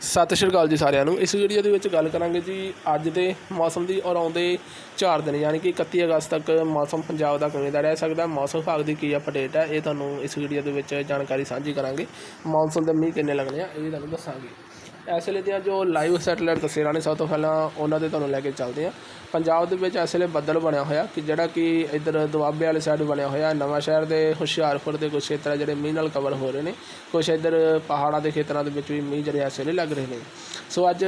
ਸਤਿ ਸ਼੍ਰੀ ਅਕਾਲ ਜੀ ਸਾਰਿਆਂ ਨੂੰ। ਇਸ ਵੀਡੀਓ ਦੇ ਵਿੱਚ ਗੱਲ ਕਰਾਂਗੇ ਜੀ ਅੱਜ ਦੇ ਮੌਸਮ ਦੀ ਔਰ ਆਉਂਦੇ 4 ਦਿਨ, ਯਾਨੀ ਕਿ 31 ਅਗਸਤ ਤੱਕ ਮੌਸਮ ਪੰਜਾਬ ਦਾ ਕਿਵੇਂ ਦਾ ਰਹਿ ਸਕਦਾ, ਮੌਸਮ ਵਿਭਾਗ ਦੀ ਕੀ ਅਪਡੇਟ ਹੈ, ਇਹ ਤੁਹਾਨੂੰ ਇਸ ਵੀਡੀਓ ਦੇ ਵਿੱਚ ਜਾਣਕਾਰੀ ਸਾਂਝੀ ਕਰਾਂਗੇ। ਮੌਨਸੂਨ ਦੇ ਮੀਂਹ ਕਿੰਨੇ ਲੱਗਣੇ ਆ, ਇਹ ਵੀ ਤੁਹਾਨੂੰ ਦੱਸਾਂਗੇ। ਇਸ ਲਈ ਦੀਆਂ ਜੋ ਲਾਈਵ ਸੈਟੇਲਾਈਟ ਤਸਵੀਰਾਂ ਨੇ ਸਭ ਤੋਂ ਪਹਿਲਾਂ ਉਹਨਾਂ ਦੇ ਤੁਹਾਨੂੰ ਲੈ ਕੇ ਚੱਲਦੇ ਹਾਂ। ਪੰਜਾਬ ਦੇ ਵਿੱਚ ਇਸ ਵੇਲੇ ਬੱਦਲ ਬਣਿਆ ਹੋਇਆ ਕਿ ਜਿਹੜਾ ਕਿ ਇੱਧਰ ਦੁਆਬੇ ਵਾਲੇ ਸਾਈਡ ਬਣਿਆ ਹੋਇਆ ਨਵਾਂ ਸ਼ਹਿਰ ਦੇ ਹੁਸ਼ਿਆਰਪੁਰ ਦੇ ਕੁਝ ਖੇਤਰ ਆ ਜਿਹੜੇ ਮੀਂਹ ਨਾਲ ਕਵਰ ਹੋ ਰਹੇ ਨੇ। ਕੁਝ ਇੱਧਰ ਪਹਾੜਾਂ ਦੇ ਖੇਤਰਾਂ ਦੇ ਵਿੱਚ ਵੀ ਮੀਂਹ ਜਿਹੜੇ ਇਸ ਵੇਲੇ ਲੱਗ ਰਹੇ ਨੇ। ਸੋ ਅੱਜ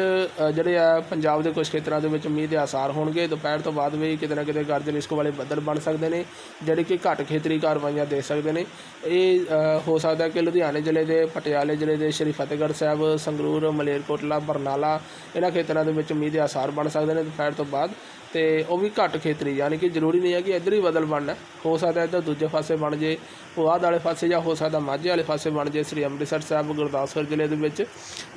ਜਿਹੜੇ ਆ ਪੰਜਾਬ ਦੇ ਕੁਝ ਖੇਤਰਾਂ ਦੇ ਵਿੱਚ ਮੀਂਹ ਦੇ ਆਸਾਰ ਹੋਣਗੇ। ਦੁਪਹਿਰ ਤੋਂ ਬਾਅਦ ਵੀ ਕਿਤੇ ਨਾ ਕਿਤੇ ਗਰਜਨ ਇਸ਼ਕੋ ਵਾਲੇ ਬੱਦਲ ਬਣ ਸਕਦੇ ਨੇ, ਜਿਹੜੇ ਕਿ ਘੱਟ ਖੇਤਰੀ ਕਾਰਵਾਈਆਂ ਦੇ ਸਕਦੇ ਨੇ। ਇਹ ਹੋ ਸਕਦਾ ਕਿ ਲੁਧਿਆਣੇ ਜ਼ਿਲ੍ਹੇ ਦੇ, ਪਟਿਆਲੇ ਜ਼ਿਲ੍ਹੇ ਦੇ ਸ਼੍ਰੀ ਫਤਿਹਗੜ੍ਹ ਸਾਹਿਬ, ਸੰਗਰੂਰ, ਮਲੇਰਕੋਟਲਾ, ਬਰਨਾਲਾ, ਇਹਨਾਂ ਖੇਤਰਾਂ ਦੇ ਵਿੱਚ ਮੀਂਹ ਦੇ ਆਸਾਰ ਬਣ ਸਕਦੇ ਨੇ। ਦੁਪਹਿਰ ਤੋਂ ਬਾਅਦ ਤੇ ਉਹ ਵੀ ਘੱਟ ਖੇਤਰੀ ਯਾਨੀ ਕਿ ਜ਼ਰੂਰੀ ਨਹੀਂ ਹੈ ਕਿ ਇੱਧਰ ਹੀ ਬਦਲ ਬਣਨਾ। ਹੋ ਸਕਦਾ ਇੱਧਰ ਦੂਜੇ ਪਾਸੇ ਬਣ ਜੇ ਪੁਆਧ ਵਾਲੇ ਪਾਸੇ ਜਾਂ ਹੋ ਸਕਦਾ ਮਾਝੇ ਵਾਲੇ ਪਾਸੇ ਬਣ ਜੇ ਸ੍ਰੀ ਅੰਮ੍ਰਿਤਸਰ ਸਾਹਿਬ ਗੁਰਦਾਸਪੁਰ ਜ਼ਿਲ੍ਹੇ ਦੇ ਵਿੱਚ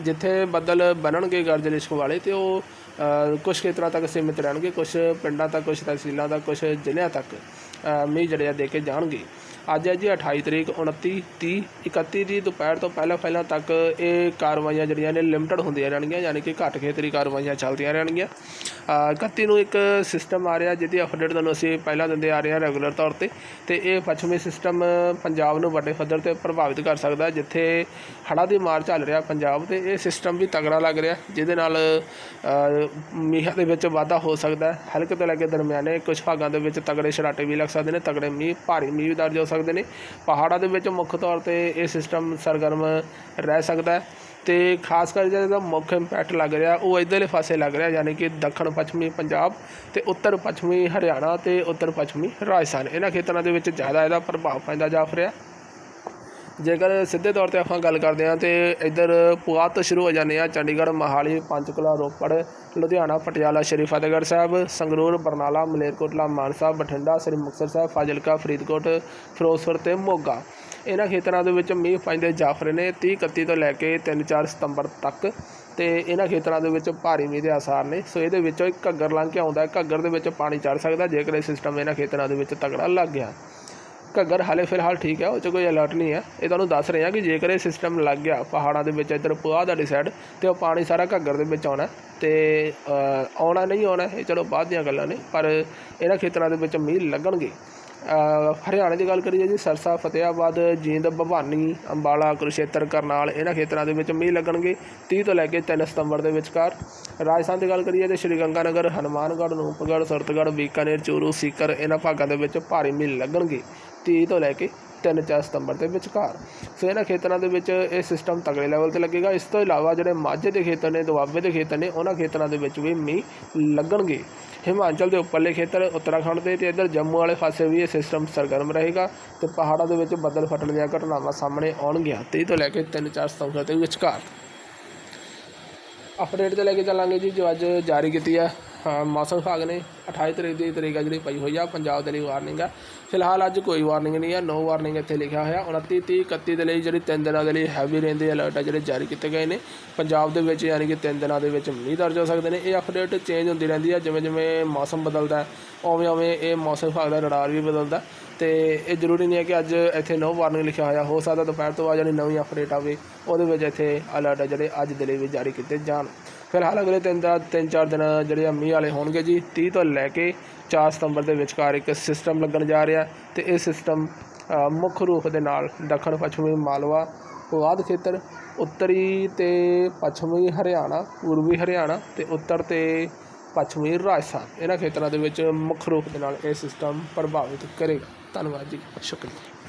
ਜਿੱਥੇ ਬੱਦਲ ਬਣਨਗੇ ਗਰਜ ਲਿਸ਼ਕ ਵਾਲੇ ਤੇ ਉਹ ਅ, ਕੁਝ ਖੇਤਰਾਂ ਤੱਕ ਸੀਮਿਤ ਰਹਿਣਗੇ ਕੁਝ ਪਿੰਡਾਂ ਤੱਕ ਕੁਝ ਤਹਿਸੀਲਾਂ ਤੱਕ ਕੁਝ ਜ਼ਿਲ੍ਹਿਆਂ ਤੱਕ ਮੀਂਹ ਜਿਹੜੇ ਆ ਦੇ ਕੇ ਜਾਣਗੇ। ਅੱਜ ਹੈ ਜੀ 28 ਤਰੀਕ 29 30 31 ਦੀ ਦੁਪਹਿਰ ਤੋਂ ਪਹਿਲਾਂ ਪਹਿਲਾਂ ਤੱਕ ਇਹ ਕਾਰਵਾਈਆਂ ਜਿਹੜੀਆਂ ਨੇ ਲਿਮਟਿਡ ਹੁੰਦੀਆਂ ਰਹਿਣਗੀਆਂ ਯਾਨੀ ਕਿ ਘੱਟ ਖੇਤਰੀ ਕਾਰਵਾਈਆਂ ਚੱਲਦੀਆਂ ਰਹਿਣਗੀਆਂ। 31 ਨੂੰ ਇੱਕ ਸਿਸਟਮ ਆ ਰਿਹਾ ਜਿਹਦੀ ਅਪਡੇਟ ਤੁਹਾਨੂੰ ਅਸੀਂ ਪਹਿਲਾਂ ਦਿੰਦੇ ਆ ਰਹੇ ਹਾਂ ਰੈਗੂਲਰ ਤੌਰ ਤੇ। ਤੇ ਇਹ ਪੱਛਮੀ ਸਿਸਟਮ ਪੰਜਾਬ ਨੂੰ ਵੱਡੇ ਪੱਧਰ ਤੇ ਪ੍ਰਭਾਵਿਤ ਕਰ ਸਕਦਾ ਜਿੱਥੇ ਹੜ੍ਹਾਂ ਦੀ ਮਾਰ ਚੱਲ ਰਿਹਾ ਪੰਜਾਬ ਤੇ। ਇਹ ਸਿਸਟਮ ਵੀ ਤਗੜਾ ਲੱਗ ਰਿਹਾ ਜਿਹਦੇ ਨਾਲ ਅ, ਮੀਂਹਾਂ ਦੇ ਵਿੱਚ ਵਾਧਾ ਹੋ ਸਕਦਾ ਹੈ। ਹਲਕੇ ਤੋਂ ਲੈ ਕੇ ਦਰਮਿਆਨੇ ਕੁਝ ਭਾਗਾਂ ਦੇ ਵਿੱਚ ਤਗੜੇ ਛਰਾਟੇ ਵੀ ਲੱਗ ਸਕਦੇ ਨੇ ਤਗੜੇ ਮੀਂਹ ਭਾਰੀ ਮੀਂਹ ਵੀ ਦਰਜ ਹੋ ਸਕਦੇ ਨੇ। ਪਹਾੜਾਂ ਦੇ ਵਿੱਚ ਮੁੱਖ ਤੌਰ ਤੇ ਇਹ ਸਿਸਟਮ ਸਰਗਰਮ ਰਹਿ ਸਕਦਾ ਹੈ। ਤੇ ਖਾਸ ਕਰ ਜਿਹੜਾ ਇਹਦਾ ਮੁੱਖ ਇੰਪੈਕਟ ਲੱਗ ਰਿਹਾ, ਉਹ ਇੱਧਰਲੇ ਪਾਸੇ ਲੱਗ ਰਿਹਾ, ਯਾਨੀ ਕਿ ਦੱਖਣ ਪੱਛਮੀ ਪੰਜਾਬ ਤੇ ਉੱਤਰ ਪੱਛਮੀ ਹਰਿਆਣਾ ਤੇ ਉੱਤਰ ਪੱਛਮੀ ਰਾਜਸਥਾਨ। ਇਹਨਾਂ ਖੇਤਰਾਂ ਦੇ ਵਿੱਚ ਜ਼ਿਆਦਾ ਇਹਦਾ ਪ੍ਰਭਾਵ ਪੈਂਦਾ ਜਾ ਰਿਹਾ ਜੇਕਰ ਸਿੱਧੇ ਤੌਰ ਤੇ ਆਪਾਂ ਗੱਲ ਕਰਦੇ ਹਾਂ ਤੇ ਇੱਧਰ ਪੁਆਧ ਤੋਂ ਸ਼ੁਰੂ ਹੋ ਜਾਂਦੇ ਆ ਚੰਡੀਗੜ੍ਹ, ਮੋਹਾਲੀ, ਪੰਚਕੂਲਾ, ਰੋਪੜ, ਲੁਧਿਆਣਾ, ਪਟਿਆਲਾ, ਸ਼੍ਰੀ ਫਤਿਹਗੜ੍ਹ ਸਾਹਿਬ, ਸੰਗਰੂਰ, ਬਰਨਾਲਾ, ਮਲੇਰਕੋਟਲਾ, ਮਾਨਸਾ, ਬਠਿੰਡਾ, ਸ੍ਰੀ ਮੁਕਤਸਰ ਸਾਹਿਬ, ਫਾਜ਼ਿਲਕਾ, ਫਰੀਦਕੋਟ, ਫਿਰੋਜ਼ਪੁਰ ਤੇ ਮੋਗਾ। ਇਹਨਾਂ ਖੇਤਰਾਂ ਦੇ ਵਿੱਚ ਮੀਂਹ ਪੈਂਦੇ ਜਾਫਰੇ ਨੇ 30 31 ਤੋਂ ਲੈ ਕੇ 3-4 ਸਤੰਬਰ ਤੱਕ ਤੇ ਇਹਨਾਂ ਖੇਤਰਾਂ ਦੇ ਵਿੱਚ ਭਾਰੀ ਮੀਂਹ ਦੇ ਆਸਾਰ ਨੇ। ਸੋ ਇਹਦੇ ਵਿੱਚੋਂ ਇੱਕ ਘੱਗਰ ਲੰਘ ਕੇ ਆਉਂਦਾ ਹੈ। ਘੱਗਰ ਦੇ ਵਿੱਚ ਪਾਣੀ ਚੜ ਸਕਦਾ, ਜੇਕਰ ਇਹ ਸਿਸਟਮ ਇਹਨਾਂ ਖੇਤਰਾਂ ਦੇ ਵਿੱਚ ਤਗੜਾ ਲੱਗ ਗਿਆ। ਘੱਗਰ ਹਾਲੇ ਫਿਲਹਾਲ ਠੀਕ ਹੈ, ਉਹ 'ਚ ਕੋਈ ਅਲਰਟ ਨਹੀਂ ਹੈ। ਇਹ ਤੁਹਾਨੂੰ ਦੱਸ ਰਹੇ ਹਾਂ ਕਿ ਜੇਕਰ ਇਹ ਸਿਸਟਮ ਲੱਗ ਗਿਆ, ਪਹਾੜਾਂ ਦੇ ਵਿੱਚ ਇੱਧਰ ਪੁਆਧ ਵਾਲੀ ਸਾਈਡ ਤੇ ਉਹ ਪਾਣੀ ਸਾਰਾ ਘੱਗਰ ਦੇ ਵਿੱਚ ਆਉਣਾ ਹੈ ਤੇ ਆਉਣਾ ਨਹੀਂ ਆਉਣਾ, ਇਹ ਚਲੋ ਬਾਅਦ ਦੀਆਂ ਗੱਲਾਂ ਨੇ, ਪਰ ਇਹਨਾਂ ਖੇਤਰਾਂ ਦੇ ਵਿੱਚ ਮੀਂਹ ਲੱਗਣਗੇ। ਹਰਿਆਣੇ ਦੀ ਗੱਲ ਕਰੀਏ ਜੀ, ਸਰਸਾ ਫਤਿਆਬਾਦ ਜੀਂਦ, ਭਵਾਨੀ, ਅੰਬਾਲਾ ਕੁਰਸ਼ੇਤਰ ਕਰਨਾਲ, ਇਹਨਾਂ ਖੇਤਰਾਂ ਦੇ ਵਿੱਚ ਮੀਂਹ ਲੱਗਣਗੇ। 30 ਤੋਂ ਲੈ ਕੇ 3 ਸਤੰਬਰ ਦੇ ਵਿਚਕਾਰ। ਰਾਜਸਥਾਨ ਦੀ ਗੱਲ ਕਰੀਏ ਤੇ ਸ਼੍ਰੀ ਗੰਗਾਨਗਰ ਹਨੂਮਾਨਗੜ੍ਹ, ਨੂਪਗੜ੍ਹ, ਸੁਰਤਗੜ੍ਹ, ਬੀਕਾਨੇਰ, ਚੂਰੂ, ਸੀਕਰ, ਇਹਨਾਂ ਭਾਗਾਂ ਦੇ ਵਿੱਚ ਭਾਰੀ ਮੀਂਹ ਲੱਗਣਗੇ। 30 ਤੋਂ ਲੈ ਕੇ 3-4 ਸਤੰਬਰ ਦੇ ਵਿਚਕਾਰ। ਸੋ ਇਹਨਾਂ ਖੇਤਰਾਂ ਦੇ ਵਿੱਚ ਇਹ ਸਿਸਟਮ ਤਗੜੇ ਲੈਵਲ ਤੇ ਲੱਗੇਗਾ। ਇਸ ਤੋਂ ਇਲਾਵਾ ਜਿਹੜੇ ਮਾਝੇ ਦੇ ਖੇਤਰ ਨੇ, ਦੁਆਬੇ ਦੇ ਖੇਤਰ ਨੇ, ਉਹਨਾਂ ਖੇਤਰਾਂ ਦੇ ਵਿੱਚ ਵੀ ਮੀਂਹ ਲੱਗਣਗੇ। ਹਿਮਾਚਲ ਦੇ ਉੱਪਰਲੇ ਖੇਤਰ, ਉੱਤਰਾਖੰਡ ਦੇ ਤੇ ਇੱਧਰ ਜੰਮੂ ਵਾਲੇ ਪਾਸੇ ਵੀ ਇਹ ਸਿਸਟਮ ਸਰਗਰਮ ਰਹੇਗਾ ਤੇ ਪਹਾੜਾਂ ਦੇ ਵਿੱਚ ਬੱਦਲ ਫਟਣ ਦੀਆਂ ਘਟਨਾਵਾਂ ਸਾਹਮਣੇ ਆਉਣਗੀਆਂ। 30 ਤੋਂ ਲੈ ਕੇ 3-4 ਸਤੰਬਰ ਦੇ ਵਿਚਕਾਰ। ਅਪਡੇਟ ਤੇ ਲੈ ਕੇ ਚੱਲਾਂਗੇ ਜੀ, ਜੋ ਅੱਜ ਜਾਰੀ ਕੀਤੀ ਆ ਮੌਸਮ ਵਿਭਾਗ ਨੇ 28 ਤਰੀਕ ਦੀ ਤਰੀਕ ਆ ਜਿਹੜੀ ਪਈ ਹੋਈ ਆ, ਪੰਜਾਬ ਦੇ ਲਈ ਵਾਰਨਿੰਗ ਆ। ਫਿਲਹਾਲ ਅੱਜ ਕੋਈ ਵਾਰਨਿੰਗ ਨਹੀਂ ਆ ਨੋ ਵਾਰਨਿੰਗ ਇੱਥੇ ਲਿਖਿਆ ਹੋਇਆ। 29 30 31 ਦੇ ਲਈ ਜਿਹੜੀ ਤਿੰਨ ਦਿਨਾਂ ਦੇ ਲਈ ਹੈਵੀ ਰੇਨ ਦੇ ਅਲਰਟ ਆ ਜਿਹੜੇ ਜਾਰੀ ਕੀਤੇ ਗਏ ਨੇ। ਪੰਜਾਬ ਦੇ ਵਿੱਚ ਯਾਨੀ ਕਿ ਤਿੰਨ ਦਿਨਾਂ ਦੇ ਵਿੱਚ ਮੀਂਹ ਦਰਜ ਹੋ ਸਕਦੇ ਨੇ। ਇਹ ਅਪਡੇਟ ਚੇਂਜ ਹੁੰਦੀ ਰਹਿੰਦੀ ਆ, ਜਿਵੇਂ ਜਿਵੇਂ ਮੌਸਮ ਬਦਲਦਾ ਉਵੇਂ ਉਵੇਂ ਇਹ ਮੌਸਮ ਵਿਭਾਗ ਦਾ ਰਡਾਰ ਵੀ ਬਦਲਦਾ। ਤੇ ਇਹ ਜ਼ਰੂਰੀ ਨਹੀਂ ਹੈ ਕਿ ਅੱਜ ਇੱਥੇ ਨੋ ਵਾਰਨਿੰਗ ਲਿਖਿਆ ਹੋਇਆ, ਹੋ ਸਕਦਾ ਦੁਪਹਿਰ ਤੋਂ ਬਾਅਦ ਜਿਹੜੀ ਨਵੀਂ ਅਪਡੇਟ ਆਵੇ, ਉਹਦੇ ਵਿੱਚ ਇੱਥੇ ਅਲਰਟ ਆ ਜਿਹੜੇ ਅੱਜ ਦੇ ਲਈ ਵੀ ਜਾਰੀ ਕੀਤੇ ਜਾਣ। ਫਿਲਹਾਲ ਅਗਲੇ ਤਿੰਨ ਦਾ ਤਿੰਨ ਚਾਰ ਦਿਨ ਜਿਹੜੇ ਆ ਮੀਂਹ ਵਾਲੇ ਹੋਣਗੇ ਜੀ 30 ਤੋਂ ਲੈ ਕੇ 4 ਸਤੰਬਰ ਦੇ ਵਿਚਕਾਰ ਇੱਕ ਸਿਸਟਮ ਲੱਗਣ ਜਾ ਰਿਹਾ ਤੇ ਇਹ ਸਿਸਟਮ ਮੁੱਖ ਰੂਪ ਦੇ ਨਾਲ ਦੱਖਣ, ਪੱਛਮੀ ਮਾਲਵਾ ਪੁਆਧ ਖੇਤਰ, ਉੱਤਰੀ ਤੇ ਪੱਛਮੀ ਹਰਿਆਣਾ, ਪੂਰਬੀ ਹਰਿਆਣਾ ਤੇ ਉੱਤਰ ਤੇ ਪੱਛਮੀ ਰਾਜਸਥਾਨ। ਇਹਨਾਂ ਖੇਤਰਾਂ ਦੇ ਵਿੱਚ ਮੁੱਖ ਰੂਪ ਦੇ ਨਾਲ ਇਹ ਸਿਸਟਮ ਪ੍ਰਭਾਵਿਤ ਕਰੇਗਾ। ਧੰਨਵਾਦ ਜੀ। ਸ਼ੁਕਰੀਆ।